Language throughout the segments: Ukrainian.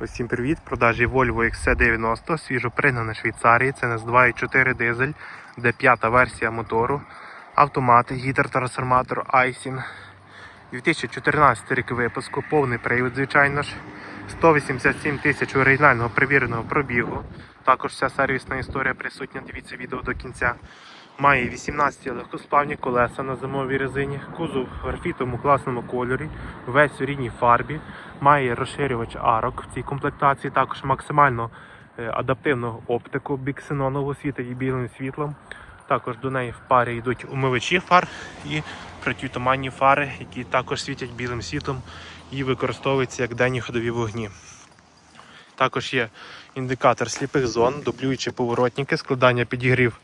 Усім привіт! Продажі Volvo XC90, свіжо пригнана Швейцарії. Це нас 2.4 дизель, де п'ята версія мотору, автомат, гідротрансформатор Айсін. 2014 рік випуску, повний привід, звичайно ж. 187 тисяч оригінального перевіреного пробігу. Також вся сервісна історія присутня. Дивіться відео до кінця. Має 18 легкосплавні колеса на зимовій резині, кузов в графітовому класному кольорі, весь у рідній фарбі, має розширювач арок в цій комплектації, також максимально е, адаптивну оптику біксенонову світить і білим світлом. Також до неї в парі йдуть умивачі фар і протитуманні фари, які також світять білим світлом і використовуються як денні ходові вогні. Також є індикатор сліпих зон, дублюючі поворотники, складання підігрів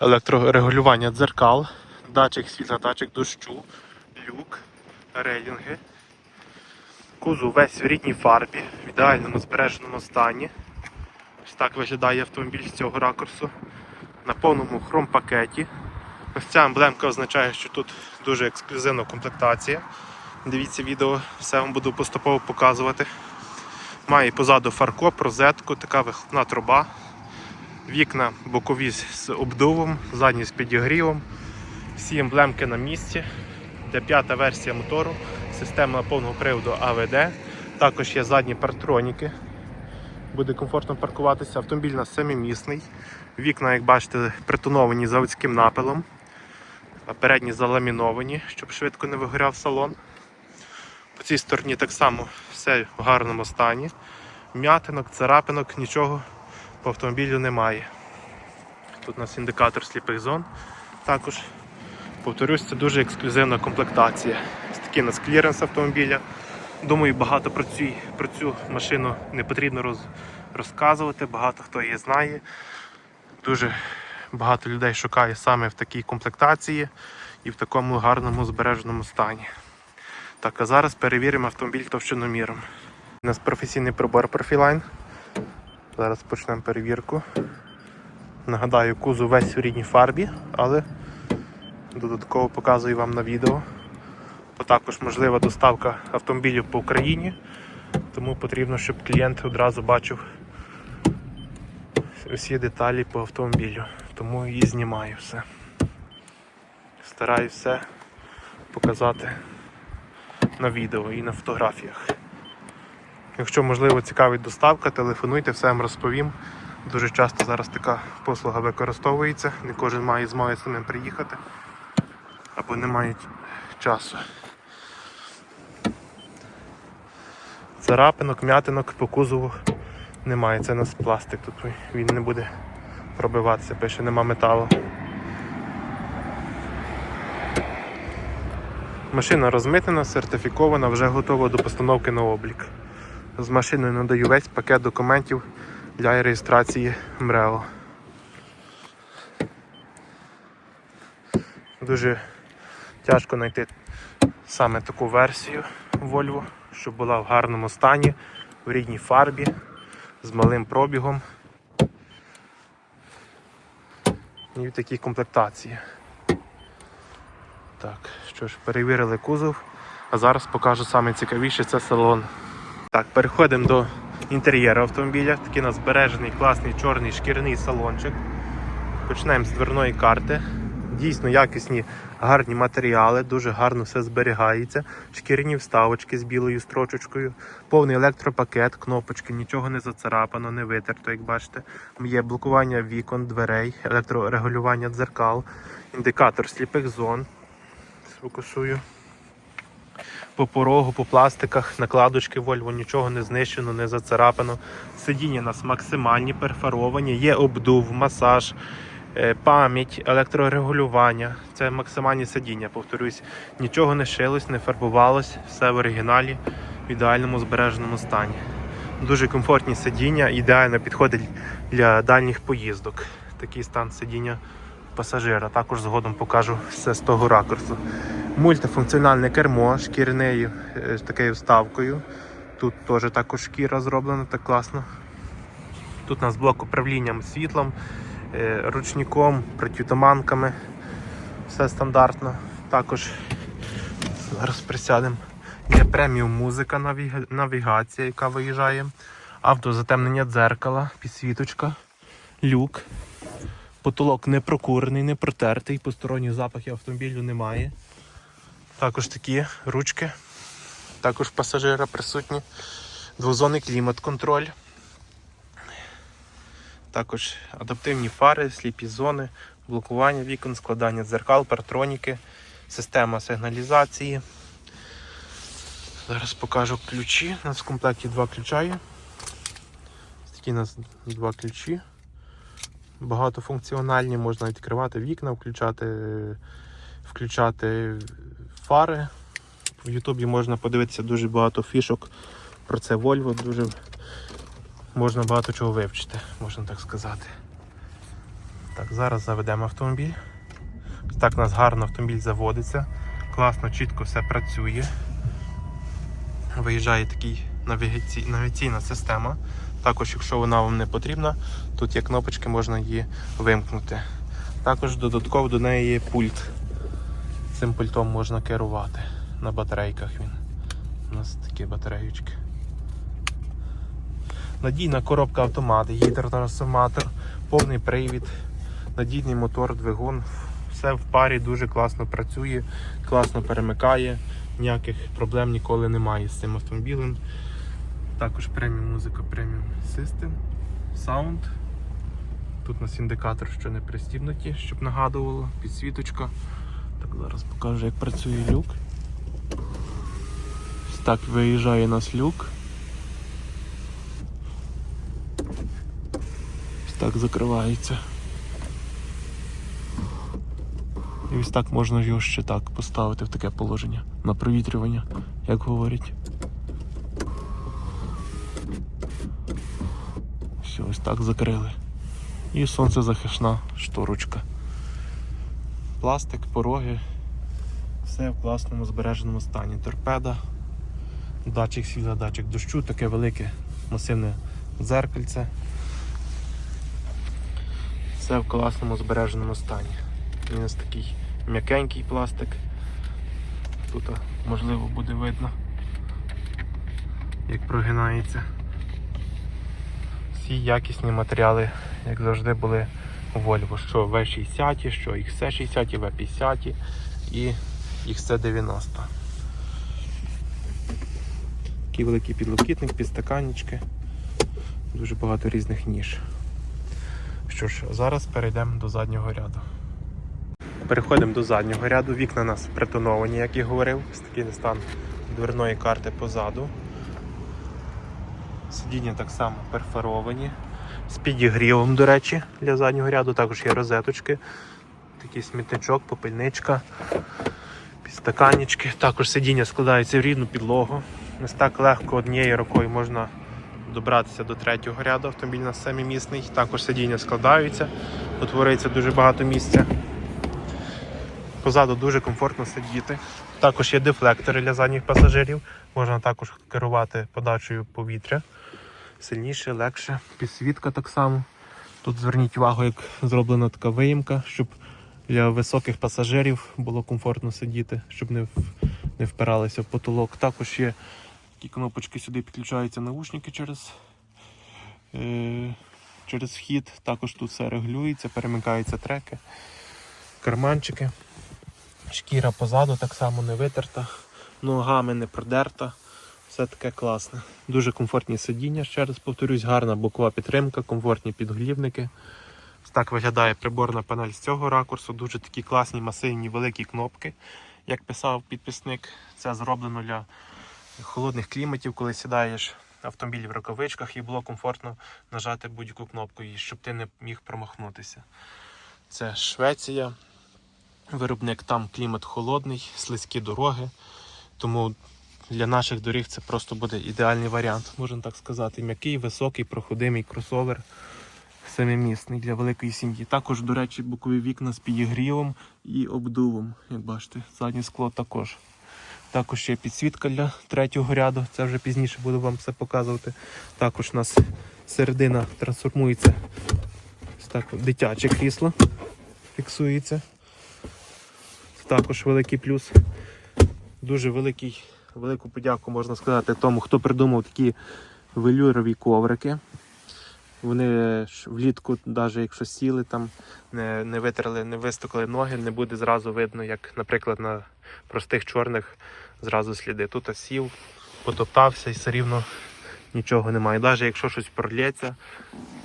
електрорегулювання дзеркал, датчик світла, датчик дощу, люк, рейлінги. Кузов весь в рідній фарбі, в ідеальному збереженому стані. Ось так виглядає автомобіль з цього ракурсу. На повному хром-пакеті. Ось ця емблемка означає, що тут дуже ексклюзивна комплектація. Дивіться відео, все вам буду поступово показувати. Має позаду фаркоп, розетку, така вихлопна труба. Вікна бокові з обдувом, задні з підігрівом. Всі емблемки на місці. Де п'ята версія мотору, система повного приводу АВД. Також є задні партроніки. Буде комфортно паркуватися. Автомобіль у нас семимісний. Вікна, як бачите, притоновані заводським напилом. Передні заламіновані, щоб швидко не вигоряв салон. По цій стороні так само все в гарному стані. М'ятинок, царапинок, нічого по автомобілю немає. Тут у нас індикатор сліпих зон. Також, повторюсь, це дуже ексклюзивна комплектація. Ось такий у нас кліренс автомобіля. Думаю, багато про цю, про цю машину не потрібно роз, розказувати, багато хто її знає. Дуже багато людей шукає саме в такій комплектації і в такому гарному збереженому стані. Так, а зараз перевіримо автомобіль товщиноміром. У нас професійний прибор Profiline. Зараз почнемо перевірку. Нагадаю, кузов весь у рідній фарбі, але додатково показую вам на відео. Бо також можлива доставка автомобілів по Україні, тому потрібно, щоб клієнт одразу бачив усі деталі по автомобілю. Тому і знімаю все. Стараюсь все показати на відео і на фотографіях. Якщо можливо цікавить доставка, телефонуйте, все вам розповім. Дуже часто зараз така послуга використовується, не кожен має змоги самим приїхати або не мають часу. Царапинок, м'ятинок по кузову немає. Це у нас пластик тут він не буде пробиватися, пише нема металу. Машина розмитнена, сертифікована, вже готова до постановки на облік. З машиною надаю весь пакет документів для реєстрації МРЕО. Дуже тяжко знайти саме таку версію Volvo, щоб була в гарному стані, в рідній фарбі, з малим пробігом. І в такій комплектації. Так, що ж, перевірили кузов, а зараз покажу саме цікавіше це салон. Так, переходимо до інтер'єру автомобіля. Такий у нас збережений класний чорний шкіряний салончик. Почнемо з дверної карти. Дійсно якісні гарні матеріали, дуже гарно все зберігається. Шкіряні вставочки з білою строчечкою, повний електропакет, кнопочки, нічого не зацарапано, не витерто, як бачите. Є блокування вікон, дверей, електрорегулювання дзеркал, індикатор сліпих зон. Сфокусую. По порогу, по пластиках, накладочки Volvo, нічого не знищено, не зацарапано. Сидіння у нас максимальні, перфоровані, є обдув, масаж, е, пам'ять, електрорегулювання. Це максимальні сидіння, повторюсь. Нічого не шилось, не фарбувалось, все в оригіналі, в ідеальному збереженому стані. Дуже комфортні сидіння, ідеально підходить для дальніх поїздок. Такий стан сидіння пасажира. Також згодом покажу все з того ракурсу. Мультифункціональне кермо шкірянею е, такою вставкою. Тут теж також шкіра зроблена так класно. Тут у нас блок управлінням світлом, е, ручником, протитуманками. Все стандартно. Також зараз присядемо. Є преміум музика навіга- навігація, яка виїжджає. Автозатемнення дзеркала, підсвіточка, люк. Потолок не прокурений, не протертий, посторонніх запахів автомобілю немає. Також такі ручки. Також пасажира присутні. Двозонний клімат-контроль. Також адаптивні фари, сліпі зони, блокування вікон, складання дзеркал, партроніки, система сигналізації. Зараз покажу ключі. У нас в комплекті два ключа є. Такі у нас два ключі. Багатофункціональні, можна відкривати вікна, включати, включати фари. В Ютубі можна подивитися дуже багато фішок про це Volvo, дуже можна багато чого вивчити, можна так сказати. Так, зараз заведемо автомобіль. Так у нас гарно автомобіль заводиться. Класно, чітко все працює. Виїжджає такий навігаці... навігаційна система. Також, якщо вона вам не потрібна, тут є кнопочки, можна її вимкнути. Також додатково до неї є пульт. Цим пультом можна керувати. На батарейках він. У нас такі батареючки. Надійна коробка автомат, гідротрансформатор, повний привід, надійний мотор, двигун. Все в парі дуже класно працює, класно перемикає, ніяких проблем ніколи немає з цим автомобілем. Також преміум музика, преміум систем, саунд. Тут у нас індикатор, що не пристібнуті, щоб нагадувало, підсвіточка. Так, зараз покажу, як працює люк. Ось так виїжджає нас люк. Ось так закривається. І ось так можна його ще так поставити в таке положення на провітрювання, як говорять. Все, ось так закрили. І сонцезахисна шторочка. Пластик, пороги. Все в класному збереженому стані. Торпеда, датчик світла, датчик дощу, таке велике масивне дзеркальце. Все в класному збереженому стані. Він ось такий м'якенький пластик. Тут можливо буде видно, як прогинається. Всі якісні матеріали, як завжди, були у Volvo. Що V60, що XC60, V50 і XC90. Такий великий підлокітник, підстаканнички. Дуже багато різних ніж. Що ж, зараз перейдемо до заднього ряду. Переходимо до заднього ряду. Вікна у нас притоновані, як я говорив. Такий стан дверної карти позаду. Сидіння так само перфоровані. З підігрівом, до речі, для заднього ряду. Також є розеточки. Такий смітничок, попільничка, підстаканнички. Також сидіння складається в рівну підлогу. Ось так легко однією рукою можна добратися до третього ряду. Автомобіль у нас семимісний. Також сидіння складаються. Утворюється дуже багато місця. Позаду дуже комфортно сидіти. Також є дефлектори для задніх пасажирів. Можна також керувати подачею повітря. Сильніше, легше. Підсвітка так само. Тут зверніть увагу, як зроблена така виїмка, щоб для високих пасажирів було комфортно сидіти, щоб не, не впиралися в потолок. Також є такі кнопочки, сюди підключаються наушники через, е, через вхід. Також тут все регулюється, перемикаються треки, карманчики. Шкіра позаду так само не витерта, ногами не продерта. Все таке класне. Дуже комфортні сидіння, ще раз повторюсь, гарна бокова підтримка, комфортні підголівники. Так виглядає приборна панель з цього ракурсу. Дуже такі класні, масивні, великі кнопки. Як писав підписник, це зроблено для холодних кліматів, коли сідаєш в автомобілі в рукавичках і було комфортно нажати будь-яку кнопку, щоб ти не міг промахнутися. Це Швеція. Виробник там клімат холодний, слизькі дороги. Тому для наших доріг це просто буде ідеальний варіант, можна так сказати. М'який, високий, проходимий кросовер. Семимісний для великої сім'ї. Також, до речі, бокові вікна з підігрівом і обдувом. Як бачите, заднє скло також. Також є підсвітка для третього ряду. Це вже пізніше буду вам все показувати. Також у нас середина трансформується. Ось так, дитяче крісло фіксується. Також великий плюс. Дуже великий, велику подяку можна сказати тому, хто придумав такі велюрові коврики. Вони влітку, навіть якщо сіли там, не, не витерли, не вистукали ноги, не буде зразу видно, як, наприклад, на простих чорних зразу сліди. Тут сів, потоптався і все рівно нічого немає. Навіть якщо щось пролється,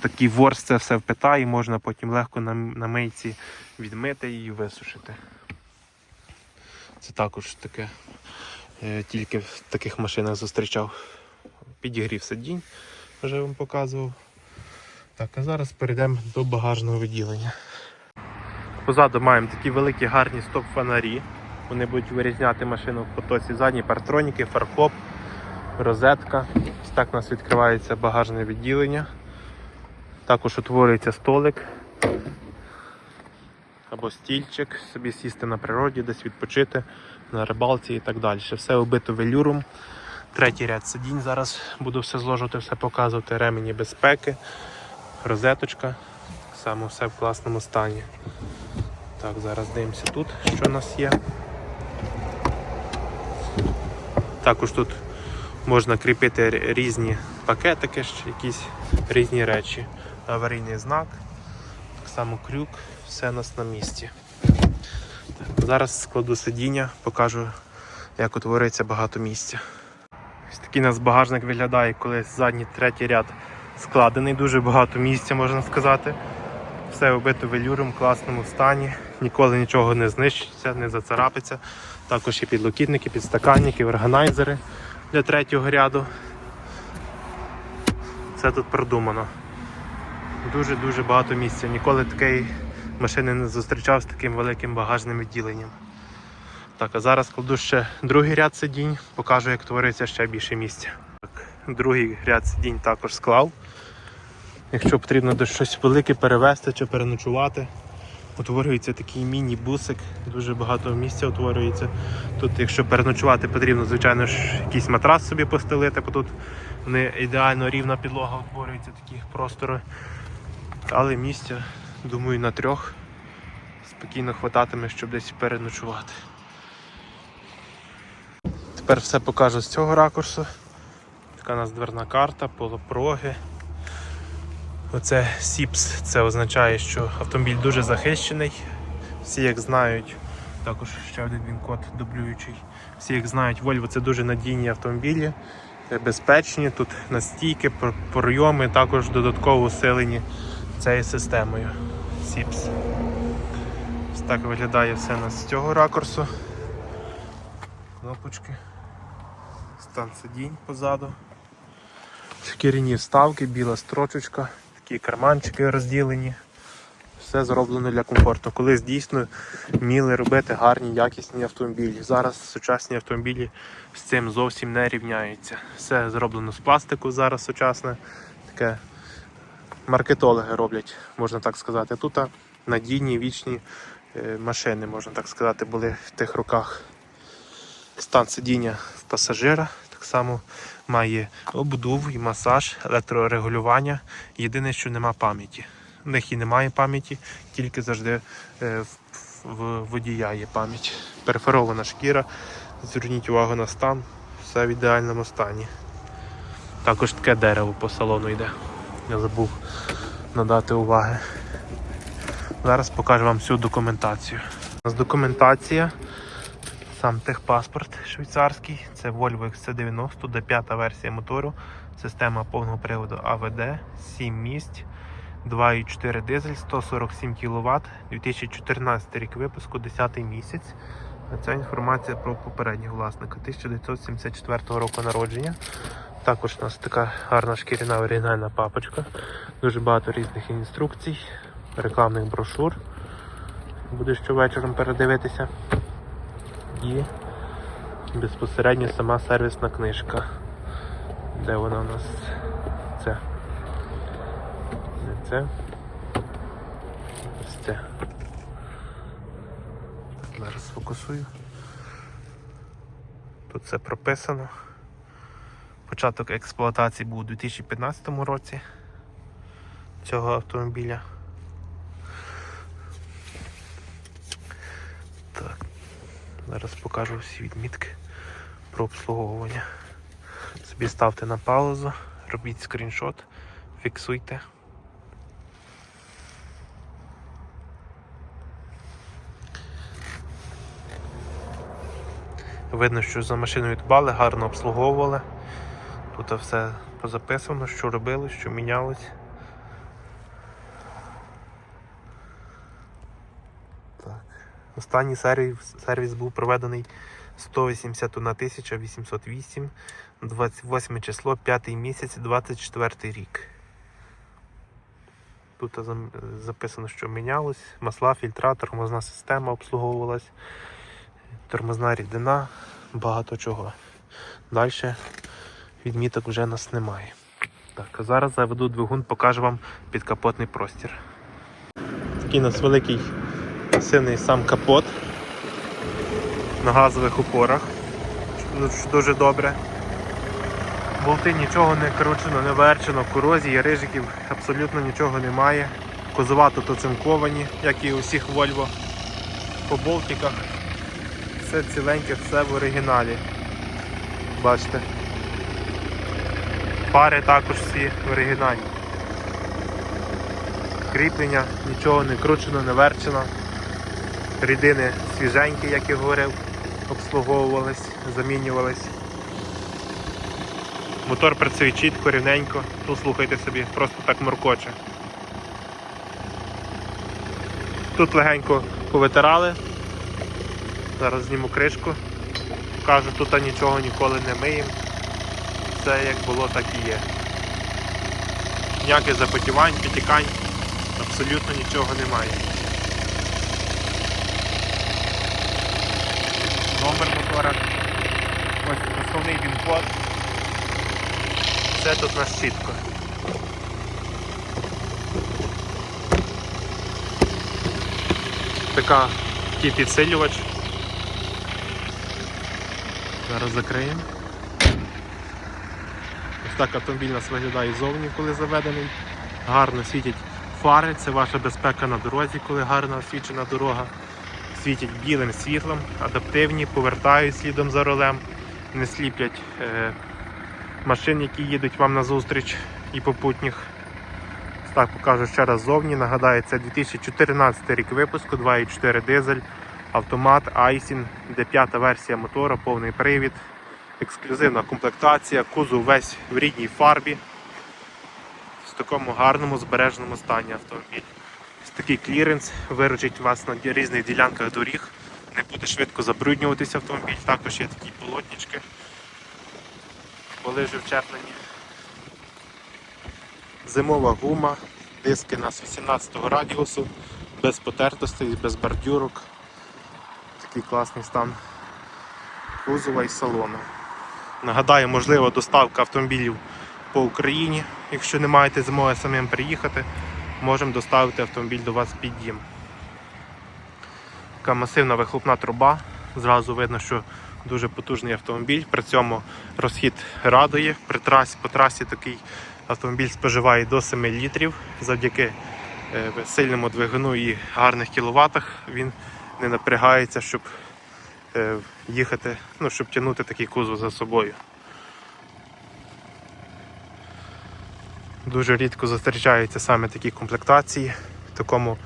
такий ворс це все впитає, можна потім легко на, на мийці відмити і висушити. Це також таке, тільки в таких машинах зустрічав. Підігрів сидінь, вже вам показував. Так, а зараз перейдемо до багажного відділення. Позаду маємо такі великі гарні стоп-фонарі. Вони будуть вирізняти машину в потоці. Задні партроніки, фаркоп, розетка. Ось так у нас відкривається багажне відділення. Також утворюється столик або стільчик, собі сісти на природі, десь відпочити, на рибалці і так далі. Все оббито велюром. Третій ряд сидінь. Зараз буду все зложувати, все показувати. Ремені безпеки, розеточка. Само все в класному стані. Так, зараз дивимося тут, що у нас є. Також тут можна кріпити різні пакетики, якісь різні речі. Аварійний знак, так само крюк, все у нас на місці. Зараз складу сидіння, покажу, як утворюється багато місця. Ось такий у нас багажник виглядає, коли задній третій ряд складений, дуже багато місця, можна сказати. Все оббито велюром в класному стані, ніколи нічого не знищиться, не зацарапиться. Також є підлокітники, підстаканники, органайзери для третього ряду. Все тут продумано. Дуже-дуже багато місця. Ніколи такої машини не зустрічав з таким великим багажним відділенням. Так, а зараз кладу ще другий ряд сидінь, покажу, як твориться ще більше місця. Так, другий ряд сидінь також склав. Якщо потрібно десь щось велике перевезти чи переночувати, утворюється такий міні-бусик, дуже багато місця утворюється. Тут, якщо переночувати, потрібно, звичайно ж, якийсь матрас собі постелити, бо тут не ідеально рівна підлога утворюється такі простори. Але місця, думаю, на трьох спокійно хвататиме, щоб десь переночувати. Тепер все покажу з цього ракурсу. Така у нас дверна карта, полопроги. Оце СІПС, це означає, що автомобіль дуже захищений. Всі як знають, також ще один він код дублюючий. Всі як знають, Volvo це дуже надійні автомобілі, безпечні. Тут настійки, пр- пройоми, також додатково усилені цією системою СІПС. Ось так виглядає все нас з цього ракурсу. Кнопочки, стан сидінь позаду. Шкіряні вставки, біла строчечка, такі карманчики розділені. Все зроблено для комфорту. Колись дійсно вміли робити гарні, якісні автомобілі. Зараз сучасні автомобілі з цим зовсім не рівняються. Все зроблено з пластику зараз сучасне. Таке маркетологи роблять, можна так сказати. Тут надійні вічні е, машини, можна так сказати, були в тих роках. Стан сидіння в пасажира так само має обдув і масаж, електрорегулювання. Єдине, що нема пам'яті. В них і немає пам'яті, тільки завжди е, в водія є пам'ять. Перфорована шкіра. Зверніть увагу на стан, все в ідеальному стані. Також таке дерево по салону йде. Я забув надати уваги. Зараз покажу вам всю документацію. У нас документація. Сам техпаспорт швейцарський, це Volvo XC90, де п'ята версія мотору, система повного приводу АВД, 7 місць, 2,4 дизель, 147 кВт, 2014 рік випуску, 10 місяць. Ця інформація про попереднього власника 1974 року народження. Також у нас така гарна шкіряна оригінальна папочка, дуже багато різних інструкцій, рекламних брошур. Буду щовечором передивитися і безпосередньо сама сервісна книжка. Де вона у нас? Це. Не це. Ось це. Зараз сфокусую. Тут все прописано. Початок експлуатації був у 2015 році цього автомобіля. Так, Зараз покажу всі відмітки про обслуговування. Собі ставте на паузу, робіть скріншот, фіксуйте. Видно, що за машиною дбали, гарно обслуговували. Тут все позаписано, що робили, що мінялось. Так. Останній сервіс, сервіс був проведений 181 808, 28 число, 5 місяць, 24 рік. Тут записано, що мінялось. Масла, фільтра, тормозна система обслуговувалась, тормозна рідина, багато чого. Далі відміток вже нас немає. Так, а зараз заведу двигун, покажу вам підкапотний простір. Такий у нас великий сильний сам капот на газових упорах. що Дуже добре. Болти нічого не кручено, не верчено, корозії, рижиків абсолютно нічого немає. Козова тут оцинковані, як і у всіх Volvo. По болтиках все ціленьке, все в оригіналі. Бачите. Пари також всі в оригіналі. Кріплення, нічого не кручено, не верчено. Рідини свіженькі, як я говорив, обслуговувались, замінювались. Мотор працює чітко, рівненько. Тут слухайте собі, просто так моркоче. Тут легенько повитирали. Зараз зніму кришку. Покажу, тут нічого ніколи не миємо. Все як було, так і є. Ніяких запотівань, підтікань, абсолютно нічого немає. Номер мотора. Ось основний він-код. Все тут у нас чітко. Така такий підсилювач. Зараз закриємо. Ось так автомобіль нас виглядає ззовні, коли заведений. Гарно світять фари, це ваша безпека на дорозі, коли гарно освічена дорога. Світять білим світлом, адаптивні, повертають слідом за рулем, не сліплять е, машин, які їдуть вам на зустріч і попутніх. Так покажу ще раз ззовні. Нагадаю, це 2014 рік випуску, 2.4 дизель, автомат, Айсін, де п'ята версія мотора, повний привід, ексклюзивна комплектація, кузов весь в рідній фарбі. В такому гарному збереженому стані автомобіль. Такий кліренс виручить вас на різних ділянках доріг. Не буде швидко забруднюватися автомобіль. Також є такі полотнички. Вже вчеплені. Зимова гума, диски у нас 18 радіусу, без потертостей, без бордюрок. Такий класний стан кузова і салону. Нагадаю, можлива доставка автомобілів по Україні. Якщо не маєте змоги самим приїхати, можемо доставити автомобіль до вас під дім. Така масивна вихлопна труба. Зразу видно, що дуже потужний автомобіль. При цьому розхід радує. При трасі, по трасі такий автомобіль споживає до 7 літрів. Завдяки е, сильному двигуну і гарних кіловатах він не напрягається, щоб їхати, ну, щоб тягнути такий кузов за собою. Дуже рідко зустрічаються саме такі комплектації в такому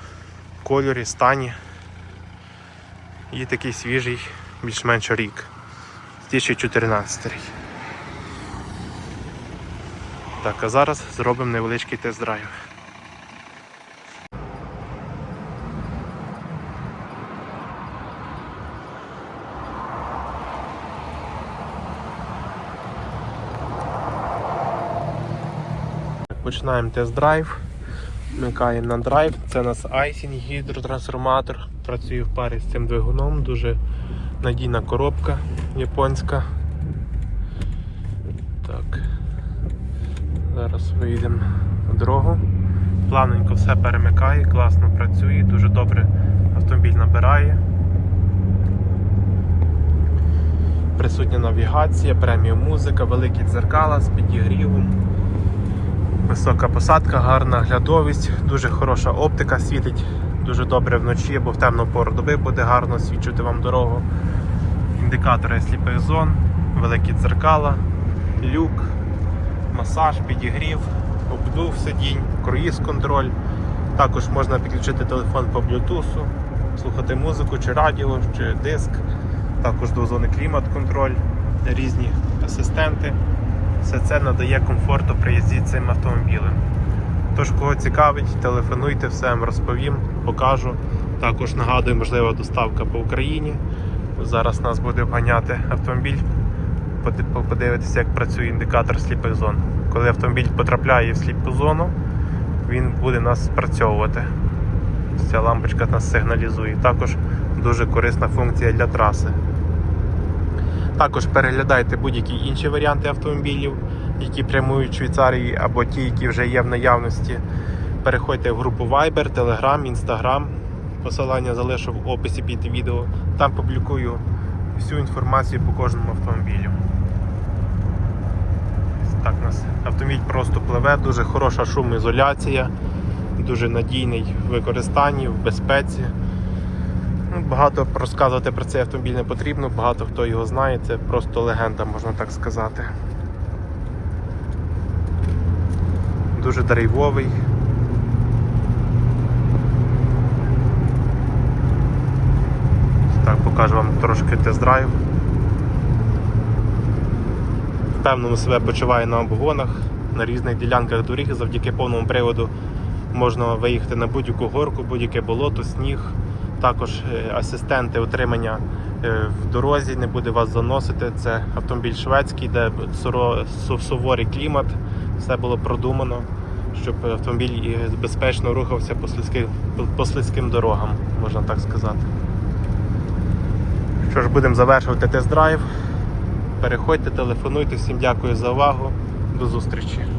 кольорі, стані. І такий свіжий, більш-менш рік. 2014 рік. Так, а зараз зробимо невеличкий тест-драйв. Починаємо тест-драйв. Вмикаємо на драйв. Це у нас Айсін гідротрансформатор. Працює в парі з цим двигуном. Дуже надійна коробка японська. Так. Зараз вийдемо на дорогу. Плавненько все перемикає, класно працює, дуже добре автомобіль набирає. Присутня навігація, преміум музика, великі дзеркала з підігрівом. Висока посадка, гарна глядовість, дуже хороша оптика, світить дуже добре вночі, бо в темну пору доби буде гарно свідчити вам дорогу. Індикатори сліпих зон, великі дзеркала, люк, масаж, підігрів, обдув сидінь, круїз контроль. Також можна підключити телефон по Bluetooth, слухати музику чи радіо, чи диск. Також двозонний клімат-контроль, різні асистенти. Все це надає комфорту при їзді цим автомобілем. Тож, кого цікавить, телефонуйте, все вам розповім, покажу. Також нагадую, можлива доставка по Україні. Зараз нас буде обганяти автомобіль. Поди- Подивитися, як працює індикатор сліпих зон. Коли автомобіль потрапляє в сліпу зону, він буде нас спрацьовувати. Ця лампочка нас сигналізує. Також дуже корисна функція для траси. Також переглядайте будь-які інші варіанти автомобілів, які прямують Швейцарії, або ті, які вже є в наявності. Переходьте в групу Viber, Telegram, Instagram. Посилання залишу в описі під відео. Там публікую всю інформацію по кожному автомобілю. Так у нас автомобіль просто пливе, дуже хороша шумоізоляція, дуже надійний в використанні, в безпеці. Багато розказувати про цей автомобіль не потрібно, багато хто його знає, це просто легенда, можна так сказати. Дуже драйвовий. Так, покажу вам трошки тест-драйв. Впевнено себе почуває на обгонах, на різних ділянках доріг. Завдяки повному приводу можна виїхати на будь-яку горку, будь-яке болото, сніг. Також е, асистенти утримання е, в дорозі не буде вас заносити. Це автомобіль шведський, де суворий клімат. Все було продумано, щоб автомобіль е, безпечно рухався по слизьким, по слизьким дорогам, можна так сказати. Що ж, будемо завершувати тест-драйв. Переходьте, телефонуйте. Всім дякую за увагу. До зустрічі.